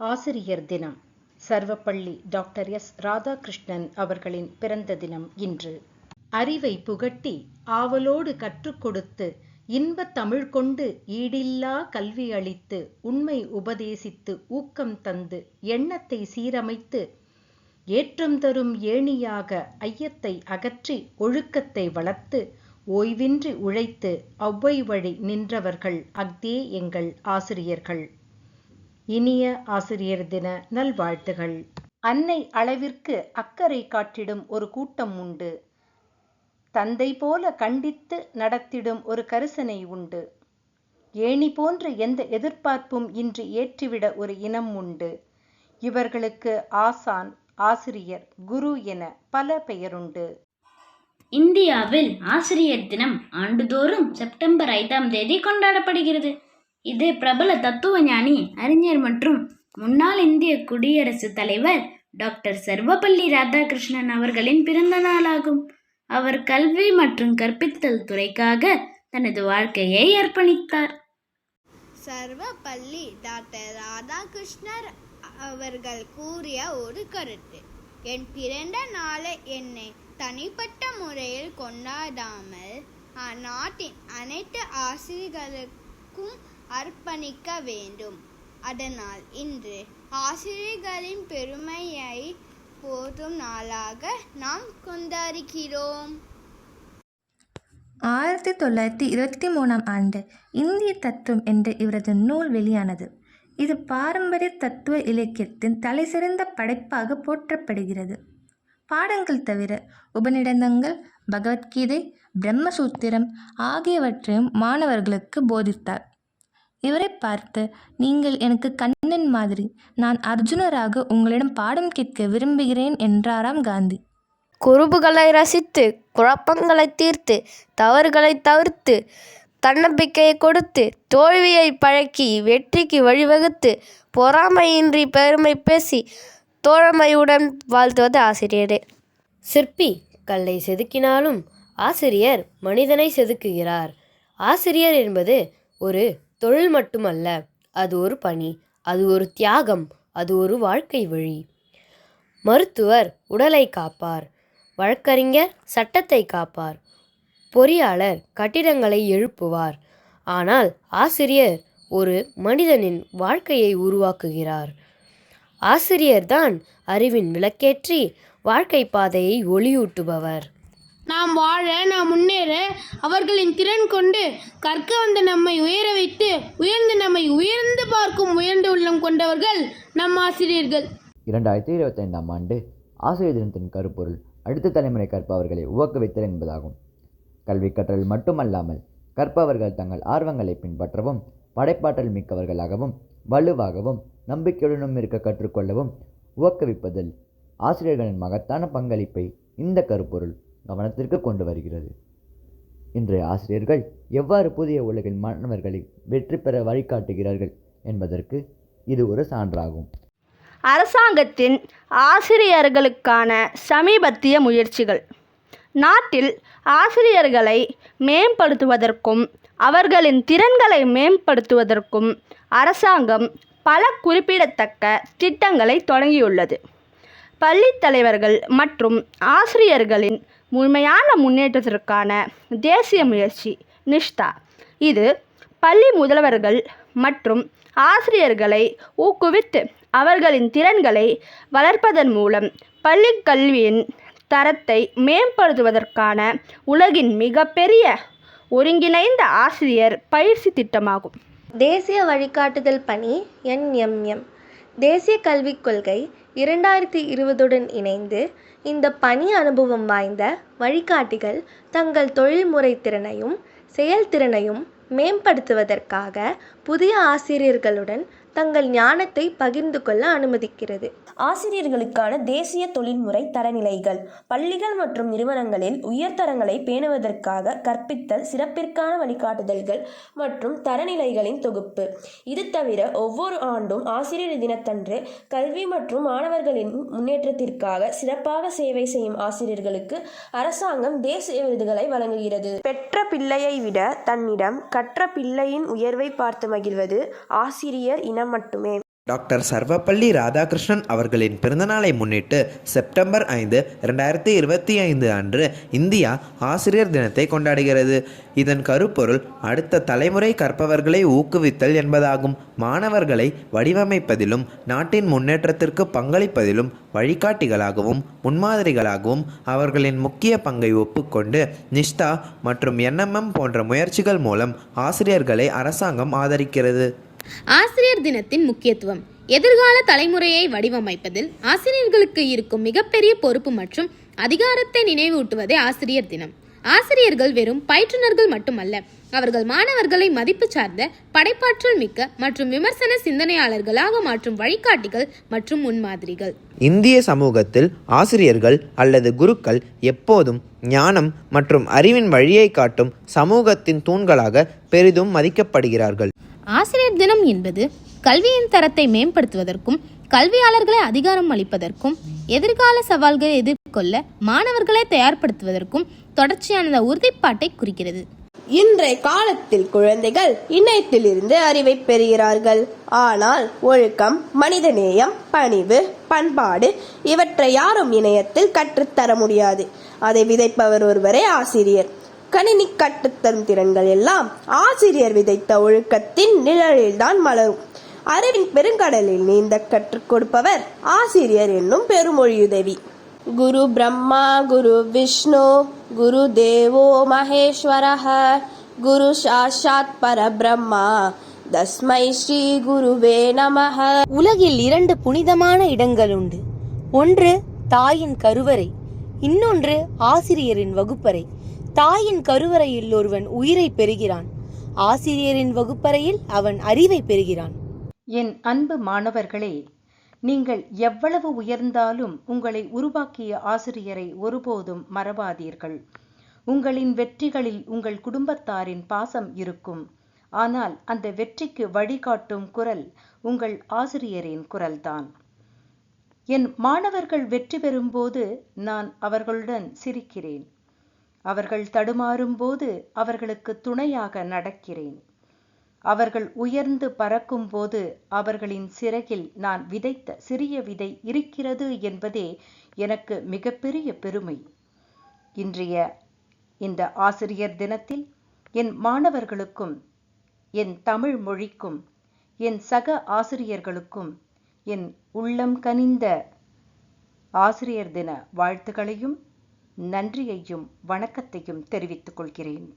ஆசிரியர் தினம். Sarvepalli doctor S. Radhakrishnan அவர்களின் பிறந்த தினம் இன்று. அறிவை புகட்டி ஆவலோடு கற்றுக் கொடுத்து இன்பத் தமிழ் கொண்டு ஈடில்லா கல்வி அளித்து உண்மை உபதேசித்து ஊக்கம் தந்து எண்ணத்தை சீரமைத்து ஏற்றம் தரும் ஏணியாக ஐயத்தை அகற்றி ஒழுக்கத்தை வளர்த்து ஓய்வின்றி உழைத்து ஒளவை வழி நின்றவர்கள் அஃதே எங்கள் ஆசிரியர்கள். இனிய ஆசிரியர் தின நல்வாழ்த்துகள். அன்னை அளவிற்கு அக்கறை காட்டிடும் ஒரு கூட்டம் உண்டு. தந்தை போல கண்டித்து நடத்திடும் ஒரு கரிசனை உண்டு. ஏணி போன்ற எந்த எதிர்பார்ப்பும் இன்றி ஏற்றிவிட ஒரு இனம் உண்டு. இவர்களுக்கு ஆசான் ஆசிரியர் குரு என பல பெயருண்டு. இந்தியாவில் ஆசிரியர் தினம் ஆண்டுதோறும் செப்டம்பர் ஐந்தாம் தேதி கொண்டாடப்படுகிறது. இது பிரபல தத்துவ ஞானி அறிஞர் மற்றும் முன்னாள் இந்திய குடியரசுத் தலைவர் டாக்டர் சர்வப்பள்ளி ராதாகிருஷ்ணன் அவர்களின் பிறந்த நாளாகும். அவர் கல்வி மற்றும் கற்பித்தல் துறைக்காக தனது வாழ்க்கையை அர்ப்பணித்தார். சர்வப்பள்ளி டாக்டர் ராதாகிருஷ்ணர் அவர்கள் கூறிய ஒரு கருத்து என் பிறந்த நாளை என்னை தனிப்பட்ட முறையில் கொண்டாடாமல் அந்நாட்டின் அனைத்து ஆசிரியர்களுக்கும் அர்ப்பணிக்க வேண்டும். அதனால் இன்று ஆசிரியர்களின் பெருமையை போதும் நாளாக நாம் கொண்டாடுகிறோம். ஆயிரத்தி தொள்ளாயிரத்தி இருபத்தி மூணாம் ஆண்டு இந்திய தத்துவம் என்ற இவரது நூல் வெளியானது. இது பாரம்பரிய தத்துவ இலக்கியத்தின் தலைசிறந்த படைப்பாக போற்றப்படுகிறது. பாடங்கள் தவிர உபநிடதங்கள் பகவத்கீதை பிரம்மசூத்திரம் ஆகியவற்றையும் மாணவர்களுக்கு போதித்தார். இவரை பார்த்து நீங்கள் எனக்கு கண்ணன் மாதிரி. நான் அர்ஜுனராக உங்களிடம் பாடம் கேட்க விரும்புகிறேன் என்றாராம் காந்தி. குறும்புகளை ரசித்து குழப்பங்களை தீர்த்து தவறுகளை தவிர்த்து தன்னம்பிக்கையை கொடுத்து தோல்வியை பழக்கி வெற்றிக்கு வழிவகுத்து பொறாமையின்றி பெருமை பேசி தோழமையுடன் வாழ்த்துவது ஆசிரியரே. சிற்பி கல்லை செதுக்கினாலும் ஆசிரியர் மனிதனை செதுக்குகிறார். ஆசிரியர் என்பது ஒரு தொழில் மட்டுமல்ல அது ஒரு பணி அது ஒரு தியாகம் அது ஒரு வாழ்க்கை வழி. மருத்துவர் உடலை காப்பார் வழக்கறிஞர் சட்டத்தை காப்பார் பொறியாளர் கட்டிடங்களை எழுப்புவார். ஆனால் ஆசிரியர் ஒரு மனிதனின் வாழ்க்கையை உருவாக்குகிறார். ஆசிரியர்தான் அறிவின் விளக்கேற்றி வாழ்க்கை பாதையை ஒளியூட்டுபவர். நாம் வாழ நாம் முன்னேற அவர்களின் திறன் கொண்டு கற்க வந்த நம்மை உயர வைத்து உயர்ந்து நம்மை உயர்ந்து பார்க்கும் உயர்ந்த உள்ளம் கொண்டவர்கள் நம் ஆசிரியர்கள். இரண்டாயிரத்தி இருபத்தைந்தாம் ஆண்டு ஆசிரியர் தினத்தின் கருப்பொருள் அடுத்த தலைமுறை கற்பவர்களை ஊக்குவித்தல் என்பதாகும். கல்வி கற்றல் மட்டுமல்லாமல் கற்பவர்கள் தங்கள் ஆர்வங்களை பின்பற்றவும் படைப்பாற்றல் மிக்கவர்களாகவும் வலுவாகவும் நம்பிக்கையுடனும் இருக்க கற்றுக்கொள்ளவும் ஊக்குவிப்பதில் ஆசிரியர்களின் மகத்தான பங்களிப்பை இந்த கருப்பொருள் கவனத்திற்கு கொண்டு வருகிறது. இன்றைய ஆசிரியர்கள் எவ்வாறு புதிய உலகில் மாணவர்களை வெற்றி பெற வழிகாட்டுகிறார்கள் என்பதற்கு இது ஒரு சான்றாகும். அரசாங்கத்தின் ஆசிரியர்களுக்கான சமீபத்திய முயற்சிகள். நாட்டில் ஆசிரியர்களை மேம்படுத்துவதற்கும் அவர்களின் திறன்களை மேம்படுத்துவதற்கும் அரசாங்கம் பல குறிப்பிடத்தக்க திட்டங்களை தொடங்கியுள்ளது. பள்ளித் தலைவர்கள் மற்றும் ஆசிரியர்களின் முழுமையான முன்னேற்றத்திற்கான தேசிய முயற்சி நிஷ்தா. இது பள்ளி முதல்வர்கள் மற்றும் ஆசிரியர்களை ஊக்குவித்து அவர்களின் திறன்களை வளர்ப்பதன் மூலம் பள்ளிக் கல்வியின் தரத்தை மேம்படுத்துவதற்கான உலகின் மிகப்பெரிய ஒருங்கிணைந்த ஆசிரியர் பயிற்சி திட்டமாகும். தேசிய வழிகாட்டுதல் பணி என்எம்எம். தேசிய கல்விக் கொள்கை இரண்டாயிரத்தி இருபதுடன் இணைந்து இந்த பணி அனுபவம் வாய்ந்த வழிகாட்டிகள் தங்கள் தொழில்முறை திறனையும் செயல்திறனையும் மேம்படுத்துவதற்காக புதிய ஆசிரியர்களுடன் தங்கள் ஞானத்தை பகிர்ந்து கொள்ள அனுமதிக்கிறது. ஆசிரியர்களுக்கான தேசிய தொழில்முறை தரநிலைகள். பள்ளிகள் மற்றும் நிறுவனங்களில் உயர்தரங்களை பேணுவதற்காக கற்பித்தல் சிறப்பிற்கான வழிகாட்டுதல்கள் மற்றும் தரநிலைகளின் தொகுப்பு. இது தவிர ஒவ்வொரு ஆண்டும் ஆசிரியர் தினத்தன்று கல்வி மற்றும் மாணவர்களின் முன்னேற்றத்திற்காக சிறப்பாக சேவை செய்யும் ஆசிரியர்களுக்கு அரசாங்கம் தேசிய விருதுகளை வழங்குகிறது. பெற்ற பிள்ளையை விட தன்னிடம் கற்ற பிள்ளையின் உயர்வை பார்த்து மகிழ்வது ஆசிரியர் இனம் மட்டுமே. டாக்டர் சர்வப்பள்ளி ராதாகிருஷ்ணன் அவர்களின் பிறந்தநாளை முன்னிட்டு செப்டம்பர் ஐந்து ரெண்டாயிரத்தி இருபத்தி ஐந்து அன்று இந்தியா ஆசிரியர் தினத்தை கொண்டாடுகிறது. இதன் கருப்பொருள் அடுத்த தலைமுறை கற்பவர்களை ஊக்குவித்தல் என்பதாகும். மாணவர்களை வடிவமைப்பதிலும் நாட்டின் முன்னேற்றத்திற்கு பங்களிப்பதிலும் வழிகாட்டிகளாகவும் முன்மாதிரிகளாகவும் அவர்களின் முக்கிய பங்கை ஒப்புக்கொண்டு நிஷ்டா மற்றும் என்எம்எம் போன்ற முயற்சிகள் மூலம் ஆசிரியர்களை அரசாங்கம் ஆதரிக்கிறது. ஆசிரியர் தினத்தின் முக்கியத்துவம். எதிர்கால தலைமுறையை வடிவமைப்பதில் ஆசிரியர்களுக்கு இருக்கும் மிகப்பெரிய பொறுப்பு மற்றும் அதிகாரத்தை நினைவூட்டுவதே ஆசிரியர் தினம். ஆசிரியர்கள் வெறும் பயிற்றுனர்கள் மட்டுமல்ல அவர்கள் மாணவர்களை மதிப்பு சார்ந்த படைப்பாற்றல் மிக்க மற்றும் விமர்சன சிந்தனையாளர்களாக மாற்றும் வழிகாட்டிகள் மற்றும் முன்மாதிரிகள். இந்திய சமூகத்தில் ஆசிரியர்கள் அல்லது குருக்கள் எப்போதும் ஞானம் மற்றும் அறிவின் வழியை காட்டும் சமூகத்தின் தூண்களாக பெரிதும் மதிக்கப்படுகிறார்கள். ஆசிரியர் தினம் என்பது கல்வியின் தரத்தை மேம்படுத்துவதற்கும் கல்வியாளர்களை அதிகாரம் அளிப்பதற்கும் எதிர்கால சவால்களை எதிர்கொள்ள மாணவர்களை தயார்படுத்துவதற்கும் தொடர்ச்சியான உறுதிப்பாட்டை குறிக்கிறது. இன்றைய காலத்தில் குழந்தைகள் இணையத்திலிருந்து அறிவை பெறுகிறார்கள். ஆனால் ஒழுக்கம் மனிதநேயம் பணிவு பண்பாடு இவற்றை யாரும் இணையத்தில் கற்றுத்தர முடியாது. அதை விதைப்பவர் ஒருவரே ஆசிரியர். கணினி கற்றுத்தரும் திறன்கள் எல்லாம் ஆசிரியர் விதைத்த ஒழுக்கத்தின் நிழலில்தான் மலரும். அறிவின் பெருங்கடலில் நீந்த கற்றுக் கொடுப்பவர் ஆசிரியர் என்னும் பெருமொழியுதவி. குரு பிரம்மா குரு விஷ்ணு குரு தேவோ மகேஸ்வரः குரு சாஷாத் பரபிரம்மா தஸ்மை ஸ்ரீ குருவே நமः உலகில் இரண்டு புனிதமான இடங்கள் உண்டு. ஒன்று தாயின் கருவறை இன்னொன்று ஆசிரியரின் வகுப்பறை. தாயின் கருவறையில் ஒருவன் உயிரை பெறுகிறான். ஆசிரியரின் வகுப்பறையில் அவன் அறிவை பெறுகிறான். என் அன்பு மாணவர்களே நீங்கள் எவ்வளவு உயர்ந்தாலும் உங்களை உருவாக்கிய ஆசிரியரை ஒருபோதும் மறவாதீர்கள். உங்களின் வெற்றிகளில் உங்கள் குடும்பத்தாரின் பாசம் இருக்கும். ஆனால் அந்த வெற்றிக்கு வழிகாட்டும் குரல் உங்கள் ஆசிரியரின் குரல்தான். என் மாணவர்கள் வெற்றி பெறும்போது நான் அவர்களுடன் சிரிக்கிறேன். அவர்கள் தடுமாறும்போது அவர்களுக்கு துணையாக நடக்கிறேன். அவர்கள் உயர்ந்து பறக்கும்போது அவர்களின் சிறகில் நான் விதைத்த சிறிய விதை இருக்கிறது என்பதே எனக்கு மிகப்பெரிய பெருமை. இன்றைய இந்த ஆசிரியர் தினத்தில் என் மாணவர்களுக்கும் என் தமிழ் மொழிக்கும் என் சக ஆசிரியர்களுக்கும் என் உள்ளம் கனிந்த ஆசிரியர் தின வாழ்த்துக்களையும் நன்றியையும் வணக்கத்தையும் தெரிவித்துக் கொள்கிறேன்.